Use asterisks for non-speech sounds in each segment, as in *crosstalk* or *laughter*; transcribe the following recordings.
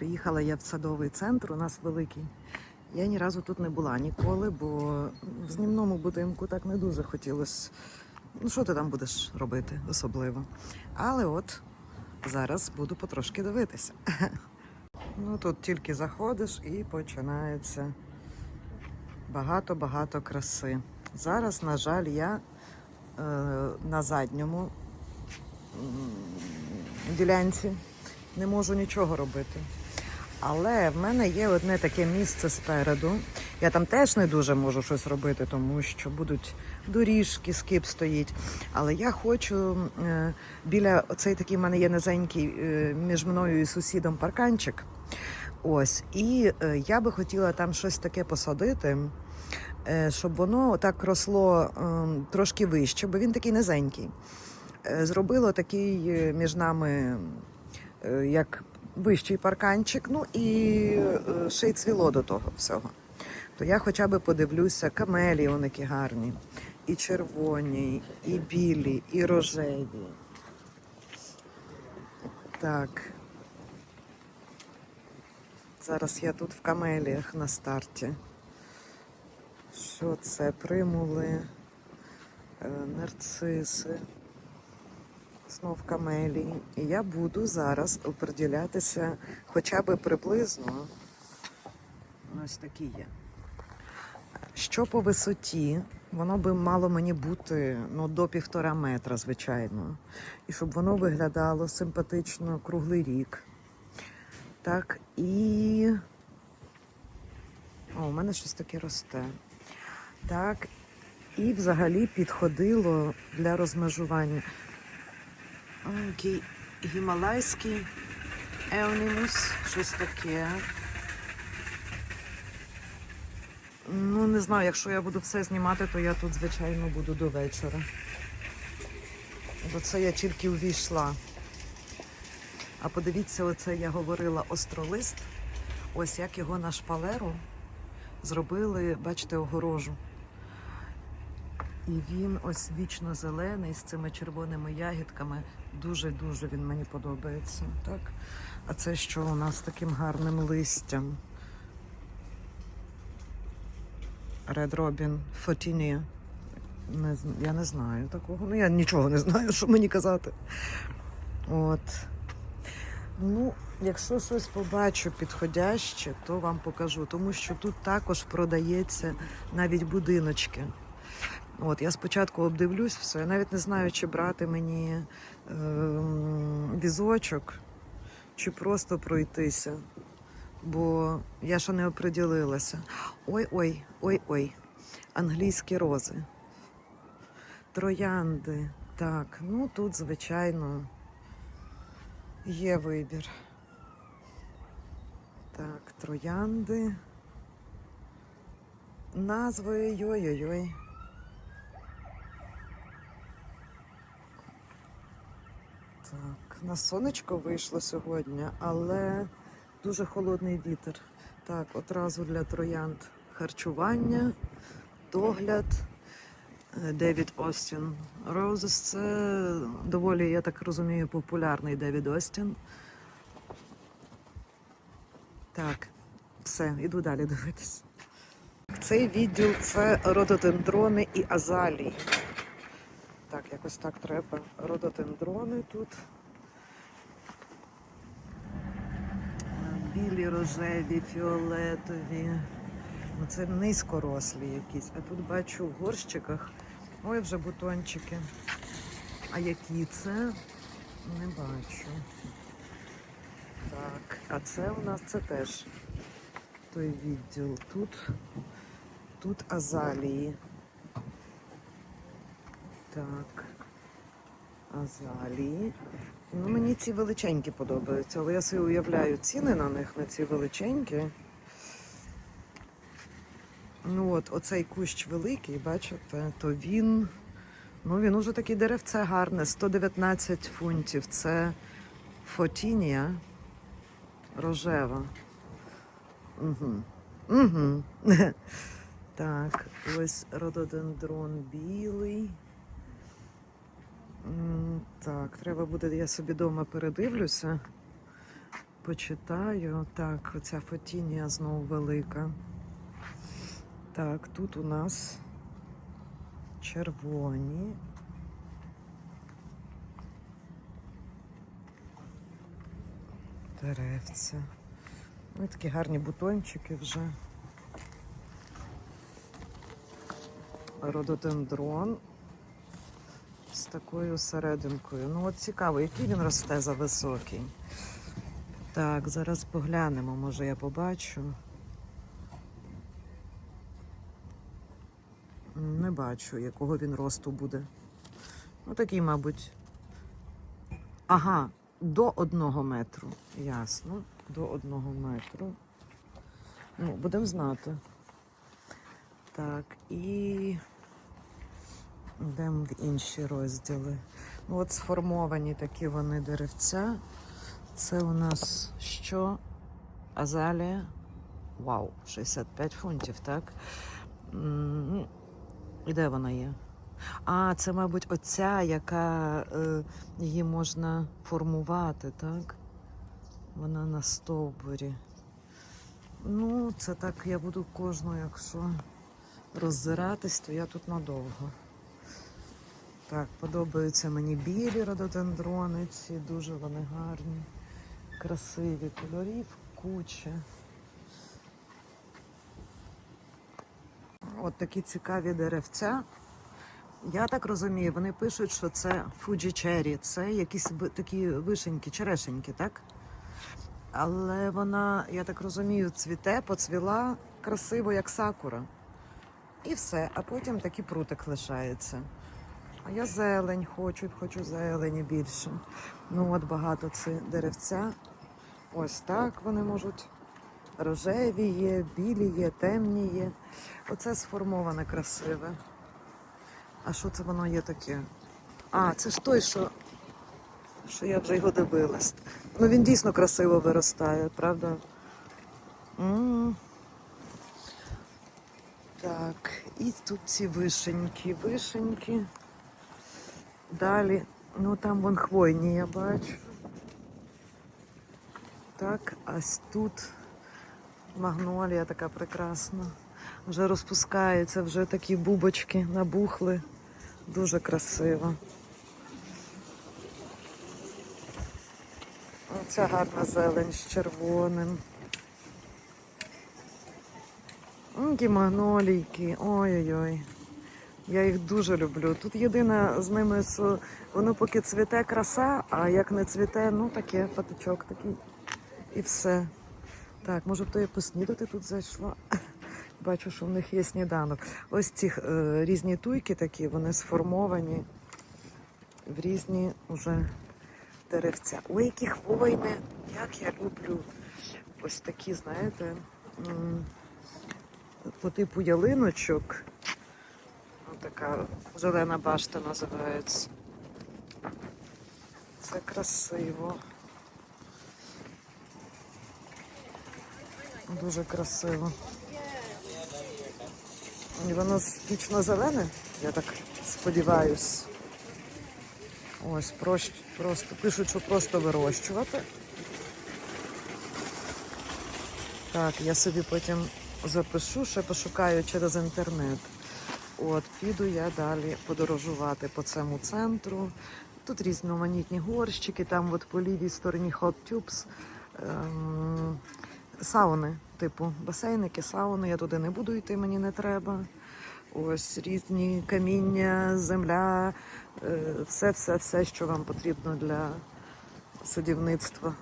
Приїхала я в садовий центр, у нас великий. Я ні разу тут не була ніколи, бо в знімному будинку так не дуже хотілося. Ну, що ти там будеш робити особливо? Але от зараз буду потрошки дивитися. *laughs* Ну тут тільки заходиш і починається багато-багато краси. Зараз, на жаль, я е, на задньому ділянці не можу нічого робити. Але в мене є одне таке місце спереду. Я там теж не дуже можу щось робити, тому що будуть доріжки, скип стоїть. Але я хочу е, біля оцей такий в мене є низенький е, між мною і сусідом парканчик. Ось, і е, я би хотіла там щось таке посадити, щоб воно так росло трошки вище, бо він такий низенький. Зробило такий між нами як вищий парканчик, ну і е, ще й цвіло до того всього. То я хоча б подивлюся, камелії вони які гарні, і червоні, і білі, і рожеві. Так. Зараз я тут в камеліях на старті. Що це? Примули, е, нарциси, знов камелії. І я буду зараз оприділятися хоча б приблизно. Ось такі є. Що по висоті, воно би мало мені бути ну, до півтора метра, звичайно. І щоб воно виглядало симпатично круглий рік. Так, і. О, у мене щось таке росте. Так, і взагалі підходило для розмежування. Який гімалайський еонімус, щось таке. Ну, не знаю, якщо я буду все знімати, то я тут, звичайно, буду до вечора. Бо це я тільки увійшла. А подивіться, оце я говорила остролист. Ось як його на шпалеру зробили, бачите, огорожу. І він ось вічно зелений з цими червоними ягідками. Дуже-дуже він мені подобається. Так? А це що у нас таким гарним листям? Red Robin Fotinia. Не, я не знаю такого. Ну, я нічого не знаю, що мені казати. От. Ну, якщо щось побачу підходяще, то вам покажу, тому що тут також продається навіть будиночки. От, я спочатку обдивлюсь все, я навіть не знаю, чи брати мені ем, візочок, чи просто пройтися. Бо я ще не оприділилася. Ой-ой, ой-ой. Англійські рози. Троянди. Так, ну тут, звичайно, є вибір. Так, троянди. Назви йой-йой-йой. Так, на сонечко вийшло сьогодні, але дуже холодний вітер. Так, одразу для троянд харчування, догляд. Е, Девід Остін. Роузес це доволі, я так розумію, популярний Девід Остін. Так, все, іду далі дивитись. Цей відділ це рододендрони і азалії. Якось так треба. Рододендрони тут. Білі, рожеві, фіолетові. Ну, це низькорослі якісь. А тут бачу в горщиках. Ой, вже бутончики. А які це? Не бачу. Так, а це у нас це теж той відділ. Тут, тут азалії. Так. Азалії. Ну, мені ці величенькі подобаються, але я собі уявляю ціни на них, на ці величенькі. Ну от, оцей кущ великий, бачите, то він. Ну, він уже такий деревце гарне, 119 фунтів. Це фотінія рожева. Угу. Угу. *laughs* Так, ось рододендрон білий. Так, треба буде, я собі вдома передивлюся. почитаю. Так, оця фотінія знову велика. Так, тут у нас червоні. Деревця. Ось такі гарні бутончики вже. Рододендрон з такою серединкою. Ну, от цікаво, який він росте за високий. Так, зараз поглянемо, може я побачу. Не бачу, якого він росту буде. Ну, такий, мабуть. Ага, до одного метру. Ясно. До одного метру. Ну, будемо знати. Так, і йдемо в інші розділи. Ну, от сформовані такі вони деревця. Це у нас що? Азалія. Вау, 65 фунтів, так? І де вона є? А, це, мабуть, оця, яка е, її можна формувати, так? Вона на стовбурі. Ну, це так я буду кожну, якщо роззиратись, то я тут надовго. Так, подобаються мені білі рододендрони, ці дуже вони гарні, красиві кольорів, куча. От такі цікаві деревця. Я так розумію, вони пишуть, що це Cherry, це якісь такі вишеньки, черешеньки, так? Але вона, я так розумію, цвіте, поцвіла красиво, як сакура. І все, а потім такий прутик лишається. Я зелень хочу, хочу зелені більше. Ну от багато ці деревця. Ось так вони можуть. Рожеві є, білі є, темні є. Оце сформоване красиве. А що це воно є таке? А, це ж той, що, що я вже його дивилась. Ну він дійсно красиво виростає, правда? м Так, і тут ці вишеньки, вишеньки. Далі, ну там вон хвойні я бачу. Так, ось тут магнолія така прекрасна. Вже розпускається, вже такі бубочки набухли. Дуже красиво. Оця гарна зелень з червоним. Ті магнолійки. Ой-ой-ой. Я їх дуже люблю. Тут єдине з ними, воно поки цвіте краса, а як не цвіте, ну таке патичок такий. І все. Так, може б то я поснідати тут зайшла. *laughs* Бачу, що в них є сніданок. Ось ці е, різні туйки такі, вони сформовані в різні уже деревця. Ой, які хвойне, як я люблю. Ось такі, знаєте, по типу ялиночок. Така зелена башта називається. Це красиво. Дуже красиво. І воно вічно зелене, я так сподіваюсь. Ось, прос- просто пишуть, що просто вирощувати. Так, я собі потім запишу, ще пошукаю через інтернет. От, піду я далі подорожувати по цьому центру. Тут різноманітні горщики, там от по лівій стороні hot tubes, ем, сауни, типу басейники, сауни. Я туди не буду йти, мені не треба. Ось різні каміння, земля, е, все, все, все, що вам потрібно для садівництва.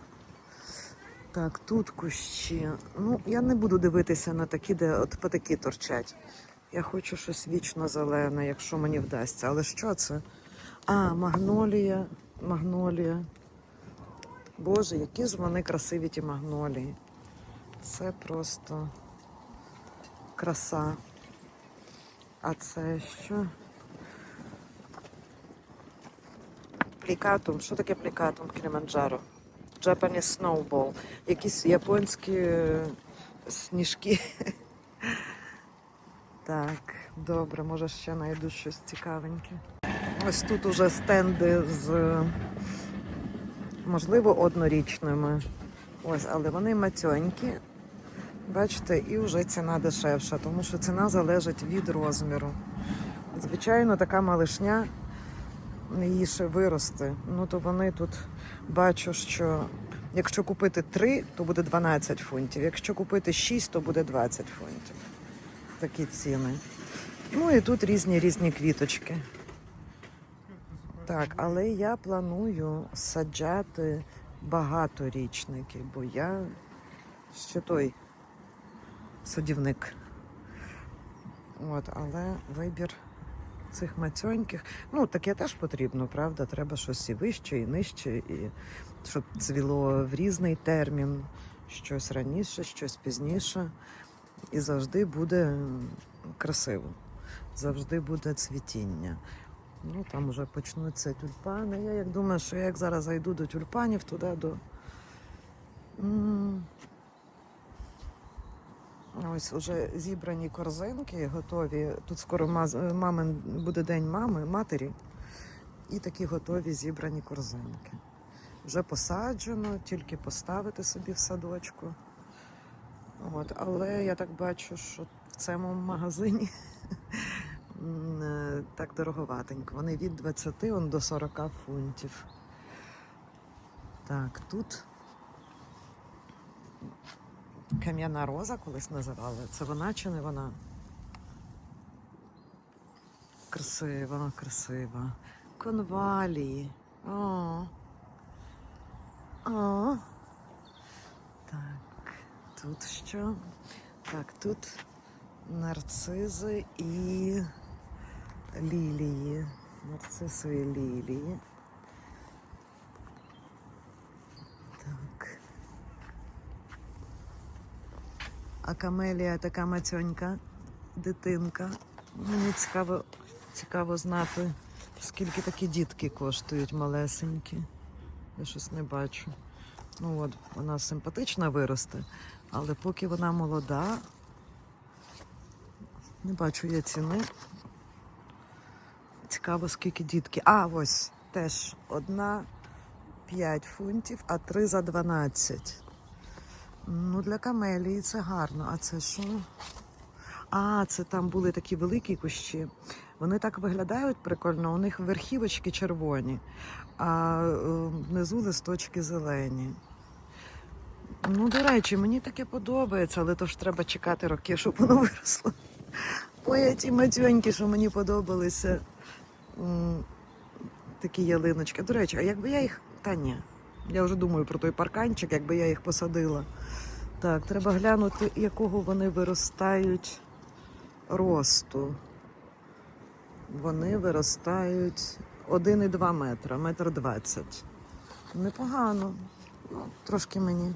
Так, тут кущі. Ну, я не буду дивитися на такі, де от патики торчать. Я хочу щось вічно зелене, якщо мені вдасться. Але що це? А, магнолія, магнолія. Боже, які ж вони красиві ті магнолії. Це просто краса. А це що? Плікатум. Що таке плікатум Кіліманджаро? Japanese Snowball. Якісь японські сніжки. *laughs* Так, добре, може ще знайду щось цікавеньке. Ось тут уже стенди з, можливо, однорічними. Ось, але вони матьонькі. Бачите, і вже ціна дешевша, тому що ціна залежить від розміру. Звичайно, така малишня її ще виросте. Ну то вони тут бачу, що якщо купити 3, то буде 12 фунтів. Якщо купити 6, то буде 20 фунтів. Такі ціни. Ну і тут різні різні квіточки. Так, але я планую саджати багаторічники, бо я ще той садівник. От, але вибір цих мацьоньких. Ну, таке теж потрібно, правда? Треба щось і вище, і нижче, і щоб цвіло в різний термін, щось раніше, щось пізніше. І завжди буде красиво, завжди буде цвітіння. Ну, там вже почнуться тюльпани. Я як думаю, що я як зараз зайду до тюльпанів туди до. Ось уже зібрані корзинки, готові. Тут скоро мамин буде день мами, матері. І такі готові зібрані корзинки. Вже посаджено, тільки поставити собі в садочку. От, але я так бачу, що в цьому магазині е, так дороговатенько. Вони від 20 он, до 40 фунтів. Так, тут кам'яна роза колись називали. Це вона чи не вона? Красива, красива. Конвалії. О. О. Так, тут що? Так, тут нарцизи і лілії. Нарциси і лілії. Так. А камелія така мацьонька, дитинка. Мені цікаво, цікаво знати, скільки такі дітки коштують малесенькі. Я щось не бачу. Ну от, вона симпатична виросте, але поки вона молода, не бачу я ціни. Цікаво, скільки дітки. А, ось теж одна 5 фунтів, а три за 12. Ну, для камелії це гарно. А це що? А, це там були такі великі кущі. Вони так виглядають прикольно. У них верхівочки червоні, а е, внизу листочки зелені. Ну, до речі, мені таке подобається, але то ж треба чекати роки, щоб воно виросло. Ой, ті матьоньки, що мені подобалися. Такі ялиночки. До речі, а якби я їх. Та ні. Я вже думаю про той парканчик, якби я їх посадила. Так, треба глянути, якого вони виростають росту. Вони виростають 1,2 метра, метр 20. Непогано. Ну, трошки мені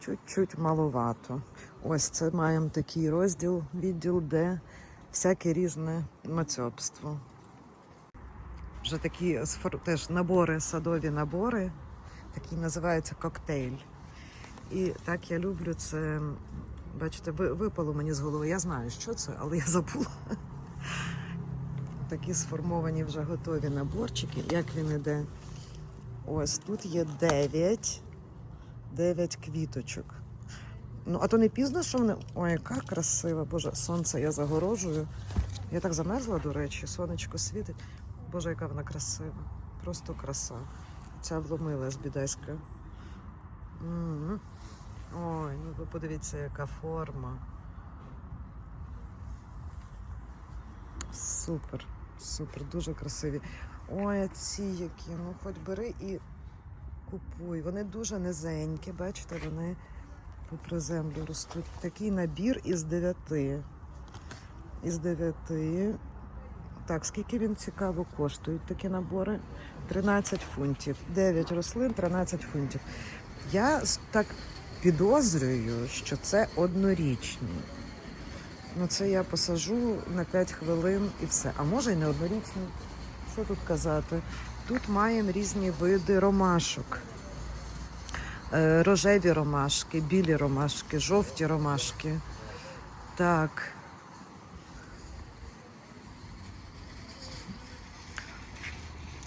чуть-чуть маловато. Ось це маємо такий розділ, відділ, де всяке різне мацьобство. Вже такі теж набори, садові набори, такий називається коктейль. І так я люблю це. Бачите, випало мені з голови. Я знаю, що це, але я забула. Такі сформовані вже готові наборчики. Як він іде? Ось тут є 9, 9 квіточок. Ну, а то не пізно, що вони. Ой, яка красива, Боже, сонце я загорожую. Я так замерзла, до речі, сонечко світить. Боже, яка вона красива. Просто краса. Ця вломилась, бідайська. М. Ой, ну ви подивіться, яка форма. Супер, супер, дуже красиві. Ой, а ці які. Ну, хоч бери і купуй. Вони дуже низенькі, бачите, вони попри землю ростуть. Такий набір із дев'яти. Із дев'яти. Так, скільки він цікаво коштують такі набори? 13 фунтів. 9 рослин, 13 фунтів. Я так підозрюю, що це однорічні. Ну, це я посажу на 5 хвилин і все. А може й не однорічні. Що тут казати? Тут маємо різні види ромашок. Е, Рожеві ромашки, білі ромашки, жовті ромашки. Так.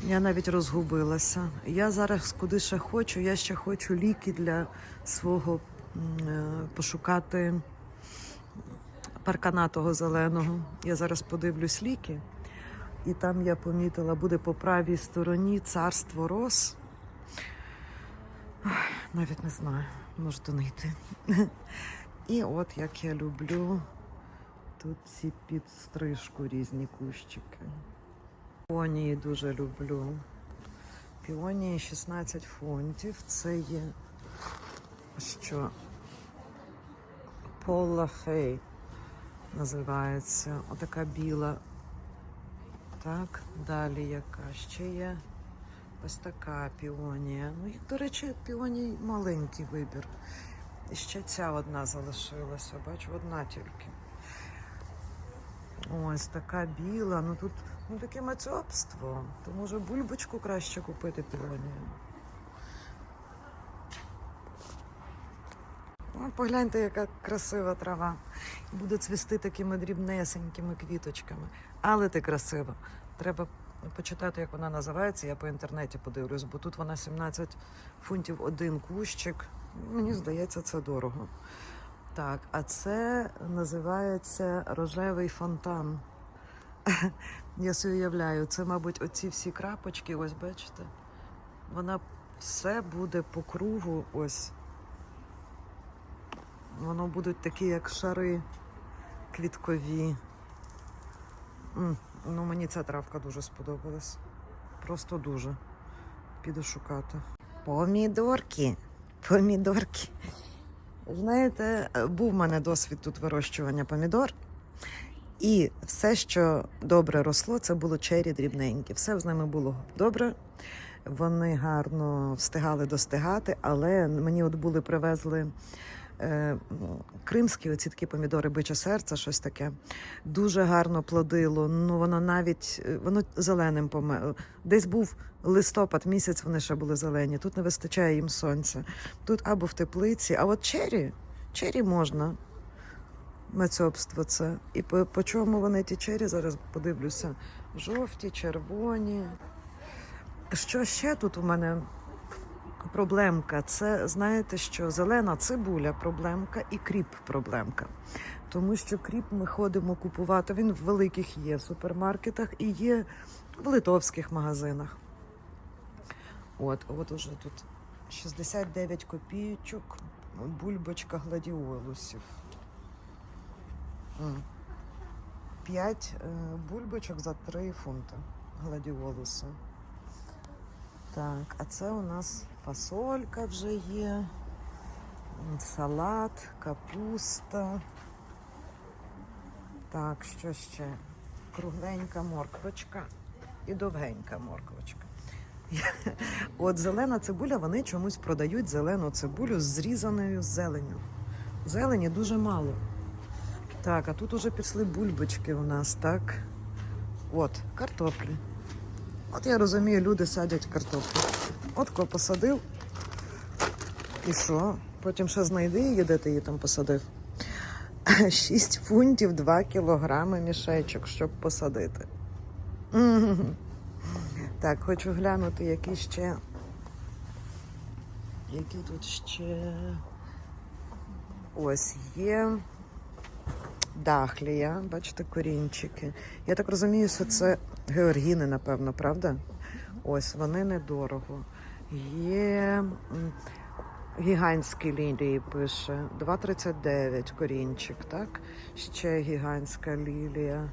Я навіть розгубилася. Я зараз куди ще хочу, я ще хочу ліки для свого е, пошукати парканатого зеленого. Я зараз подивлюсь ліки, і там я помітила, буде по правій стороні царство роз. Навіть не знаю, можете знайти. І от як я люблю тут ці під стрижку різні кущики. Піонії дуже люблю. Піонії 16 фунтів. Це є що? Пола Фей називається. Отака біла. Так, далі яка ще є. Ось така піонія. Ну, їх, до речі, піоній маленький вибір. І ще ця одна залишилася. Бачу, одна тільки. Ось така біла. Ну тут ну, таке мацьобство. То може бульбочку краще купити піонію. О, погляньте, яка красива трава. Буде цвісти такими дрібнесенькими квіточками. Але ти красива. Треба почитати, як вона називається. Я по інтернеті подивлюсь, бо тут вона 17 фунтів один кущик. Мені здається, це дорого. Так, а це називається рожевий фонтан. *laughs* Я собі уявляю, це, мабуть, оці всі крапочки, ось бачите, вона все буде по кругу, ось. Воно будуть такі, як шари квіткові. Ну, мені ця травка дуже сподобалась. Просто дуже. Піду шукати. Помідорки. Помідорки. Знаєте, був в мене досвід тут вирощування помідор. І все, що добре росло, це було чері дрібненькі. Все з ними було добре. Вони гарно встигали достигати, але мені от були привезли кримські оці такі помідори, биче серце, щось таке. Дуже гарно плодило. Ну воно навіть е, воно зеленим поме. Десь був листопад місяць, вони ще були зелені. Тут не вистачає їм сонця. Тут або в теплиці, а от чері, чері можна. Мецьобство це. І по, по чому вони ті чері, зараз подивлюся. Жовті, червоні. Що ще тут у мене проблемка? Це знаєте, що зелена цибуля проблемка і кріп проблемка. Тому що кріп ми ходимо купувати. Він в великих є супермаркетах і є в литовських магазинах. От, от уже тут 69 копійочок, бульбочка гладіолусів. М. П'ять е, бульбочок за 3 фунти гладіолуса. Так, а це у нас фасолька вже є, салат, капуста. Так, що ще? Кругленька морквочка і довгенька морквочка. *laughs* От зелена цибуля, вони чомусь продають зелену цибулю з зрізаною зеленю. Зелені дуже мало. Так, а тут уже пішли бульбочки у нас, так? От, картоплі. От я розумію, люди садять картоплю. От кого посадив. І що? Потім ще знайди її, де ти її там посадив. *laughs* 6 фунтів 2 кілограми мішечок, щоб посадити. *laughs* Так, хочу глянути, які ще. Які тут ще. Ось є дахлія, бачите, корінчики. Я так розумію, що це георгіни, напевно, правда? Ось вони недорого. Є гігантські лілії пише 2,39 корінчик, так? Ще гігантська лілія.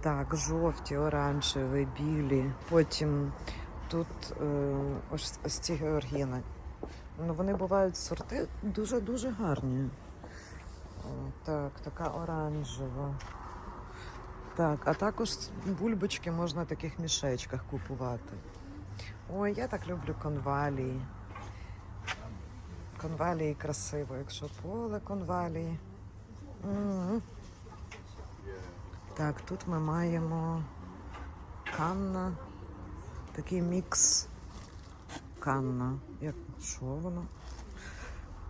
Так, жовті, оранжеві, білі. Потім тут е, ось, ось ці георгіни. Ну, вони бувають сорти дуже-дуже гарні. О, Так, така оранжева. Так, а також бульбочки можна в таких мішечках купувати. Ой, я так люблю конвалії. Конвалії красиво, якщо поле конвалії. М. Так, тут ми маємо канна, такий мікс канна. Як що воно?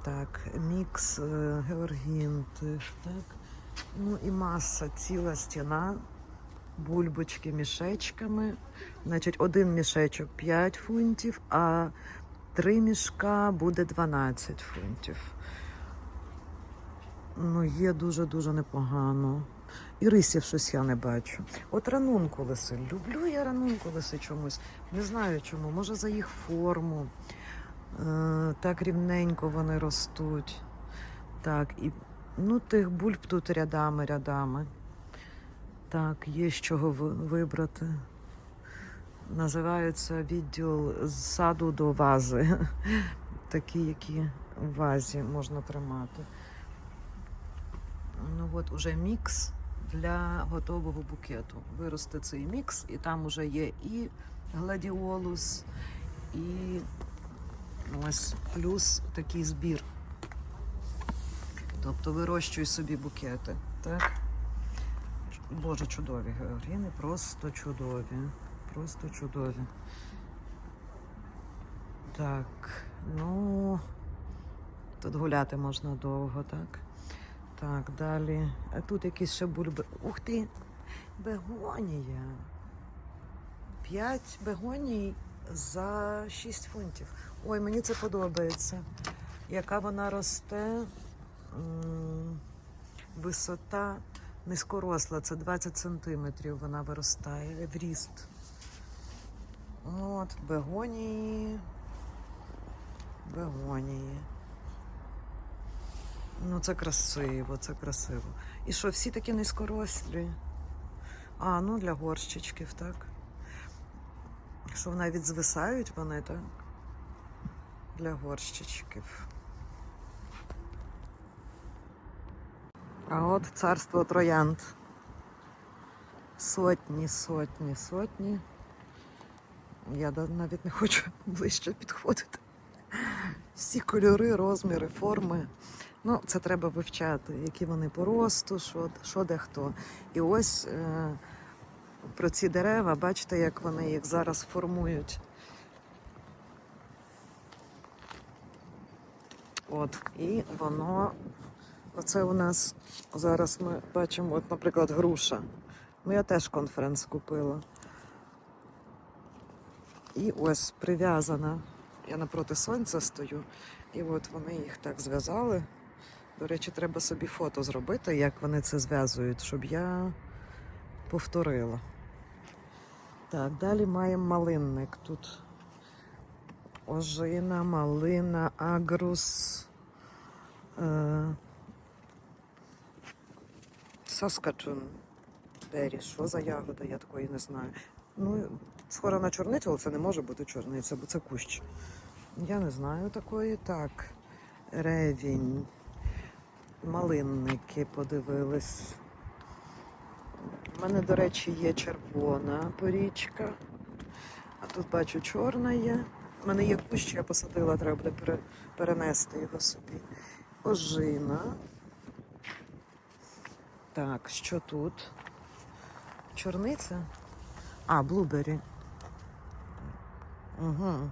Так, мікс е, георгінти, так. Ну і маса, ціла стіна, бульбочки мішечками. Значить, один мішечок 5 фунтів, а Три мішка буде 12 фунтів. Ну, є дуже-дуже непогано. І рисів щось я не бачу. От ранункулеси. Люблю я ранункулеси чомусь. Не знаю чому. Може за їх форму. Е, так рівненько вони ростуть. Так, і ну, тих бульб тут рядами, рядами. Так, є з чого вибрати. Називається відділ з саду до вази. *laughs* Такі, які в вазі можна тримати. Ну от уже мікс для готового букету. Виросте цей мікс, і там уже є і гладіолус, і ось плюс такий збір. Тобто вирощуй собі букети. Так? Боже, чудові георгіни, просто чудові. Просто чудові. Так, ну тут гуляти можна довго, так? Так, далі. А тут якісь ще бульби. Ух ти! Бегонія. П'ять бегоній за 6 фунтів. Ой, мені це подобається. Яка вона росте? Висота низькоросла, це 20 сантиметрів вона виростає в ріст. От, бегонії. Бегонії. Ну, це красиво, це красиво. І що, всі такі низькорослі? А, ну для горщичків, так. Що навіть звисають вони, так? Для горщичків. А от царство троянд. Сотні, сотні, сотні. Я навіть не хочу *laughs* ближче підходити. Всі кольори, розміри, форми. Ну, це треба вивчати, які вони по росту, що, що де хто. І ось е, про ці дерева, бачите, як вони їх зараз формують. От, і воно, оце у нас зараз ми бачимо, от, наприклад, груша. Ну, я теж конференц купила. І ось прив'язана. Я напроти сонця стою, і от вони їх так зв'язали. До речі, треба собі фото зробити, як вони це зв'язують, щоб я повторила. Так, далі маємо малинник. Тут ожина, малина, агрус, е, Саскачун. Бері. Що за ягода? Я такої не знаю. Ну, схожа на чорницю, але це не може бути чорниця, бо це кущ. Я не знаю такої. Так. Ревінь. Малинники подивились. У мене, до речі, є червона порічка. А тут бачу, чорна є. У мене є кущ, я посадила, треба буде перенести його собі. Ожина. Так, що тут? Чорниця? А, блубері. Угу.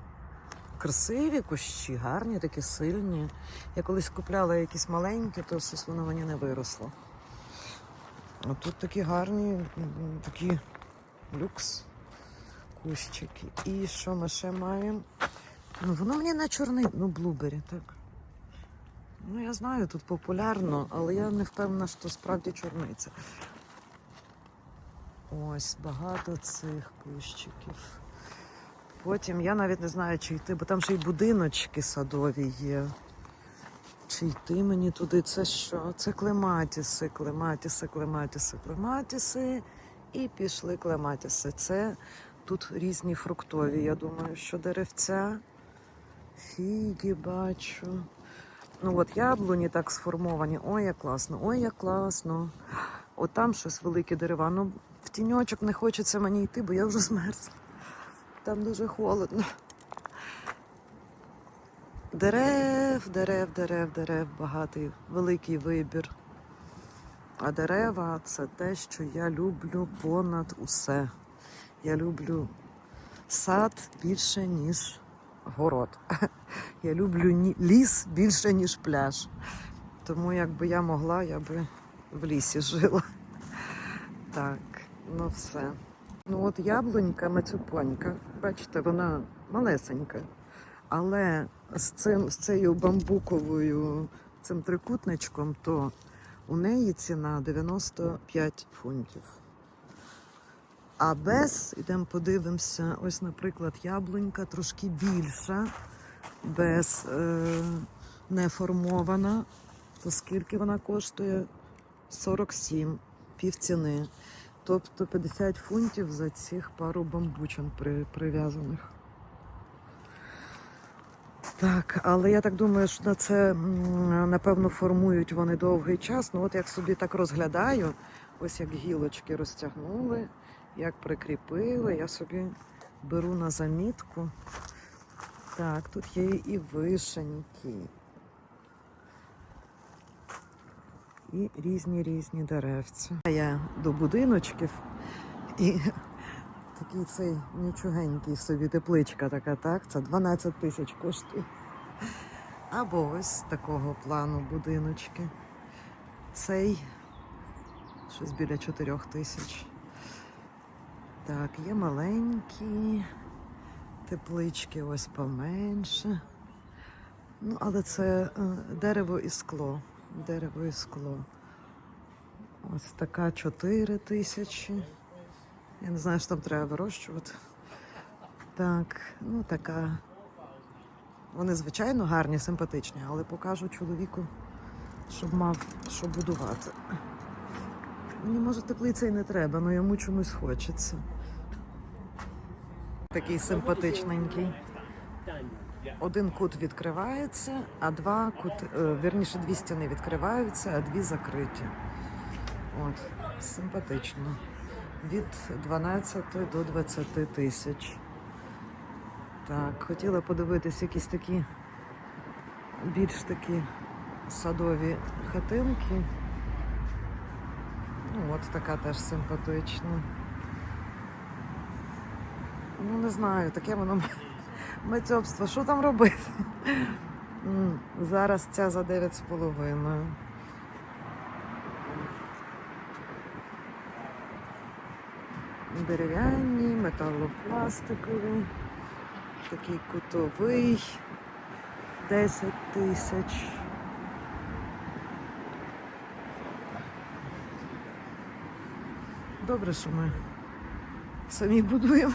Красиві кущі, гарні, такі сильні. Я колись купляла якісь маленькі, то щось воно мені не виросло. А тут такі гарні, такі люкс кущики. І що ми ще маємо? Ну, воно мені на чорний, ну, блубері, так. Ну, я знаю, тут популярно, але я не впевнена, що справді чорниця. Ось багато цих кущиків. Потім я навіть не знаю, чи йти, бо там ще й будиночки садові є. Чи йти мені туди? Це що? Це клематіси, клематіси, клематіси, клематіси. І пішли клематіси. Це тут різні фруктові. Я думаю, що деревця. Фіги бачу. Ну от яблуні так сформовані. Ой, як класно, ой, як класно. От там щось велике дерева. Ну, в тіньочок не хочеться мені йти, бо я вже змерзла. Там дуже холодно. Дерев, дерев, дерев, дерев, багатий, великий вибір. А дерева це те, що я люблю понад усе. Я люблю сад більше, ніж город. *laughs* Я люблю ліс більше, ніж пляж. Тому якби я могла, я би в лісі жила. *laughs* Так, ну все. Ну от яблунька мацюпонька, бачите, вона малесенька. Але з цим з цією бамбуковою цим трикутничком, то у неї ціна 95 фунтів. А без, ідемо подивимося, ось, наприклад, яблунька трошки більша, без е, не. То скільки вона коштує? 47 півціни. Тобто 50 фунтів за цих пару бамбучин при, прив'язаних. Так, але я так думаю, що на це напевно формують вони довгий час. Ну от як собі так розглядаю, ось як гілочки розтягнули, як прикріпили, я собі беру на замітку. Так, тут є і вишеньки, і різні різні деревці. Я до будиночків і такий цей нічогенький собі тепличка така, так? Це 12 тисяч коштує. Або ось такого плану будиночки. Цей щось біля 4 тисяч. Так, є маленькі теплички, ось поменше. Ну, але це е, дерево і скло. Дерево і скло. Ось така 4 тисячі. Я не знаю, що там треба вирощувати. Так, ну така. Вони, звичайно, гарні, симпатичні, але покажу чоловіку, щоб мав що будувати. Мені, може, теплиця і не треба, але йому чомусь хочеться. Такий симпатичненький. Один кут відкривається, а два кут, е, вірніше, дві стіни відкриваються, а дві закриті. От, симпатично. Від 12 до 20 тисяч. Так, хотіла подивитись якісь такі більш такі садові хатинки. Ну, от така теж симпатична. Ну, не знаю, таке воно мецьобство. Що там робити? Зараз ця за 9,5. Дерев'яні, металопластикові, такий кутовий 10 тисяч. Добре, що ми самі будуємо.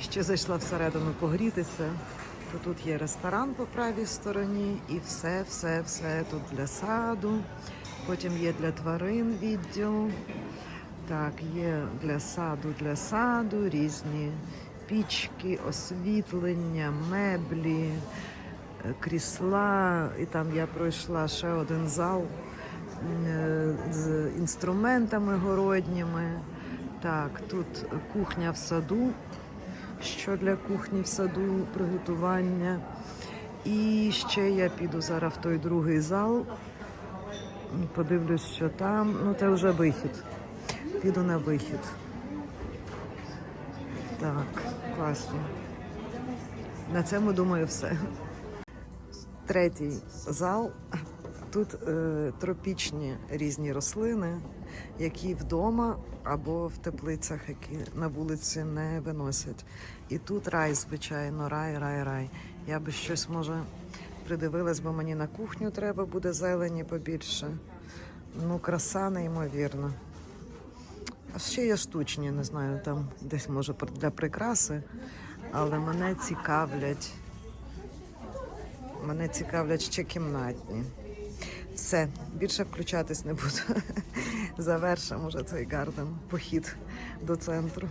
Ще зайшла всередину погрітися. То тут є ресторан по правій стороні, і все, все, все тут для саду. Потім є для тварин відділ. Так, є для саду, для саду, різні пічки, освітлення, меблі, крісла. І там я пройшла ще один зал е, з інструментами городніми. Так, тут кухня в саду що для кухні в саду, приготування. І ще я піду зараз в той другий зал. Подивлюсь, що там. Ну, це вже вихід. Піду на вихід. Так, класно. На цьому думаю все. Третій зал. Тут е, тропічні різні рослини, які вдома або в теплицях, які на вулиці не виносять. І тут рай, звичайно, рай, рай, рай. Я би щось може придивилась, бо мені на кухню треба буде зелені побільше. Ну, краса неймовірна. А ще є штучні, не знаю, там десь може для прикраси, але мене цікавлять. Мене цікавлять ще кімнатні. Все, більше включатись не буду. *laughs* Завершимо вже цей гарден похід до центру.